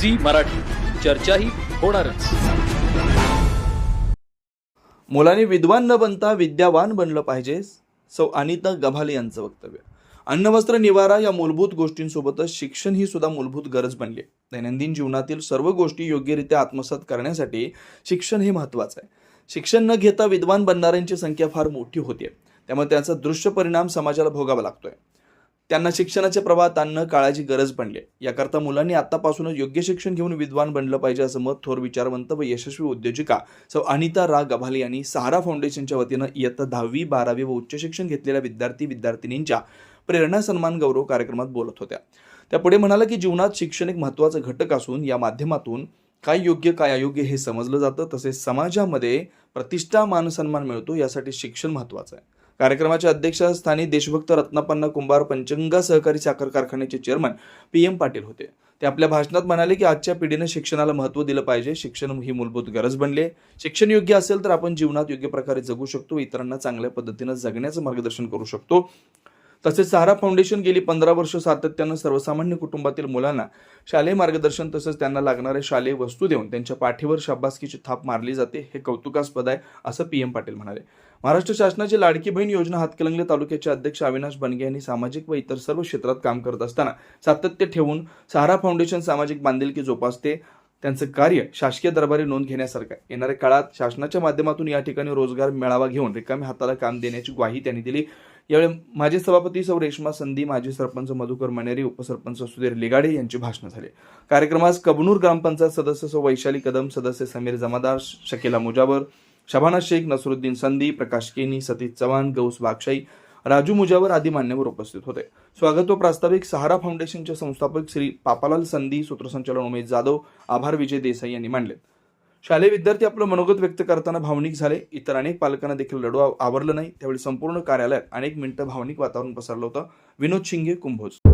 Zee Marathi. चर्चाही होणारच. मुलांनी विद्वान न बनता विद्यावान बनलं पाहिजे सौ अनिता गभाले यांचं वक्तव्य. अन्न वस्त्र निवारा या मूलभूत गोष्टींसोबतच शिक्षण ही सुद्धा मूलभूत गरज बनली. आहे दैनंदिन जीवनातील सर्व गोष्टी योग्यरित्या आत्मसात करण्यासाठी शिक्षण हे महत्त्वाचं आहे. शिक्षण न घेता विद्वान बनणाऱ्यांची संख्या फार मोठी होती त्यामुळे त्याचा दृश्य परिणाम समाजाला भोगावा लागतोय. त्यांना शिक्षणाच्या प्रवाहात आणणं काळाची गरज बनली आहे याकरता मुलांनी आतापासूनच योग्य शिक्षण घेऊन विद्वान बनलं पाहिजे असं मत थोर विचारवंत व यशस्वी उद्योजिका सौ अनिता रा गभाले यांनी सहारा फाउंडेशनच्या वतीनं इयत्ता दहावी बारावी व उच्च शिक्षण घेतलेल्या विद्यार्थी विद्यार्थिनींच्या प्रेरणा सन्मान गौरव कार्यक्रमात बोलत होत्या. त्या पुढे म्हणाला की जीवनात शिक्षण एक महत्त्वाचा घटक असून या माध्यमातून काय योग्य काय अयोग्य हे समजलं जातं तसेच समाजामध्ये प्रतिष्ठा मानसन्मान मिळतो यासाठी शिक्षण महत्त्वाचं आहे. कार्यक्रमाच्या अध्यक्षस्थानी देशभक्त रत्नापन्ना कुंभार पंचंगा सहकारी साखर कारखान्याचे चेअरमन पी एम पाटील होते. ते आपल्या भाषणात म्हणाले की आजच्या पिढीनं शिक्षणाला महत्त्व दिलं पाहिजे. शिक्षण ही मूलभूत गरज बनले शिक्षण योग्य असेल तर आपण जीवनात योग्य प्रकारे जगू शकतो. इतरांना चांगल्या पद्धतीनं जगण्याचं मार्गदर्शन करू शकतो. तसेच सहारा फाउंडेशन गेली पंधरा वर्ष सातत्यानं सर्वसामान्य कुटुंबातील मुलांना शालेय मार्गदर्शन तसंच त्यांना लागणारे शालेय वस्तू देऊन त्यांच्या पाठीवर शाबासकीची थाप मारली जाते. हे कौतुकास्पद आहे असं पी एम पाटील म्हणाले. महाराष्ट्र शासनाची लाडकी बहीण योजना हातकलंगले तालुक्याचे अध्यक्ष अविनाश बनगे यांनी सामाजिक व इतर सर्व क्षेत्रात काम करत असताना सातत्य ठेवून सहारा फाउंडेशन सामाजिक बांधिलकी जोपासते. त्यांचं कार्य शासकीय दरबारी नोंद घेण्यासारखं आहे. येणाऱ्या काळात शासनाच्या माध्यमातून या ठिकाणी रोजगार मेळावा घेऊन रिकामी हाताला काम देण्याची ग्वाही त्यांनी दिली. यावेळी माजी सभापती सौ रेश्मा संधी माजी सरपंच मधुकर मनेरी उपसरपंच सुधीर लिगाडे यांची भाषणं झाली. कार्यक्रमास कबनूर ग्रामपंचायत सदस्य सौ वैशाली कदम सदस्य समीर जमादार शकीला मुजाबर शबाना शेख नसरुद्दीन संधी प्रकाश केनी सतीश चव्हाण गौस बागशाई राजू मुजावर आदी मान्यवर उपस्थित होते. स्वागत व प्रास्ताविक सहारा फाउंडेशनचे संस्थापक श्री पापालाल संधी सूत्रसंचालन उमेश जाधव आभार विजय देसाई यांनी मांडले शालेय विद्यार्थी आपलं मनोगत व्यक्त करताना भावनिक झाले. इतर अनेक पालकांना देखील रडू आवरलं नाही. त्यावेळी संपूर्ण कार्यालयात अनेक मिनिटं भावनिक वातावरण पसरलं होतं. विनोद शिंगे कुंभोज.